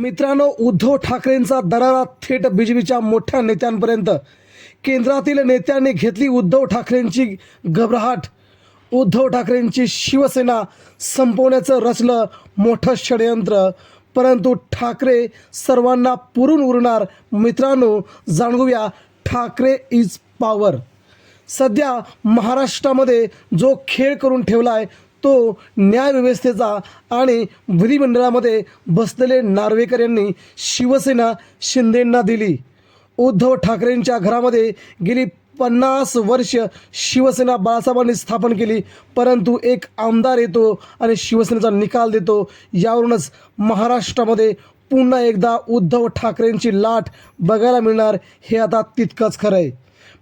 मित्रांनो उद्धव ठाकरेंचा दरारा थेट बीजेपीच्या मोठ्या नेत्यांपर्यंत. केंद्रातील नेत्यांनी घेतली उद्धव ठाकरेंची घबराहट. उद्धव ठाकरेंची शिवसेना संपवण्याचं रचलं मोठं षडयंत्र. परंतु ठाकरे सर्वांना पुरून उरणार. मित्रांनो जाणूया ठाकरे इज पॉवर सध्या महाराष्ट्रामध्ये जो खेळ करून ठेवला आहे तो न्यायव्यवस्थेचा आणि विधिमंडळामध्ये बसलेले नार्वेकर यांनी शिवसेना शिंदेंना दिली. उद्धव ठाकरेंच्या घरामध्ये गेली पन्नास वर्ष शिवसेना बाळासाहेबांनी स्थापन केली परंतु एक आमदार येतो आणि शिवसेनेचा निकाल देतो. यावरूनच महाराष्ट्रामध्ये पुन्हा एकदा उद्धव ठाकरेंची लाट बघायला मिळणार हे आता तितकंच खरं आहे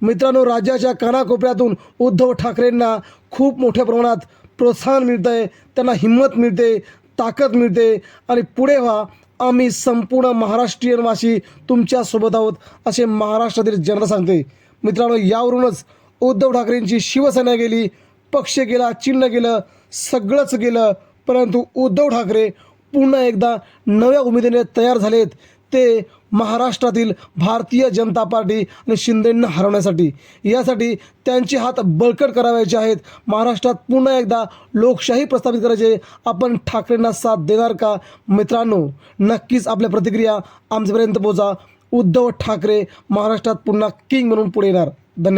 मित्रांनो राज्याच्या कानाकोपऱ्यातून उद्धव ठाकरेंना खूप मोठ्या प्रमाणात प्रोत्साहन मिळतं आहे त्यांना हिंमत मिळते ताकद मिळते. आणि पुढे व्हा आम्ही संपूर्ण महाराष्ट्रीयनवासी तुमच्यासोबत आहोत असे महाराष्ट्रातील जनता सांगते. मित्रांनो यावरूनच उद्धव ठाकरेंची शिवसेना गेली पक्ष गेला चिन्ह गेलं सगळंच गेलं परंतु उद्धव ठाकरे पुन्हा एकदा नव्या उमेदीने तयार झालेत. ते महाराष्ट्रातील भारतीय जनता पार्टी आणि शिंदेंना हरवण्यासाठी. यासाठी त्यांचे हात बळकट करावायचे आहेत. महाराष्ट्रात पुन्हा एकदा लोकशाही प्रस्थापित करायचे. आपण ठाकरेंना साथ देणार का? मित्रांनो नक्कीच आपल्या प्रतिक्रिया आमच्यापर्यंत पोहोचा. उद्धव ठाकरे महाराष्ट्रात पुन्हा किंग म्हणून पुढे येणार. धन्यवाद.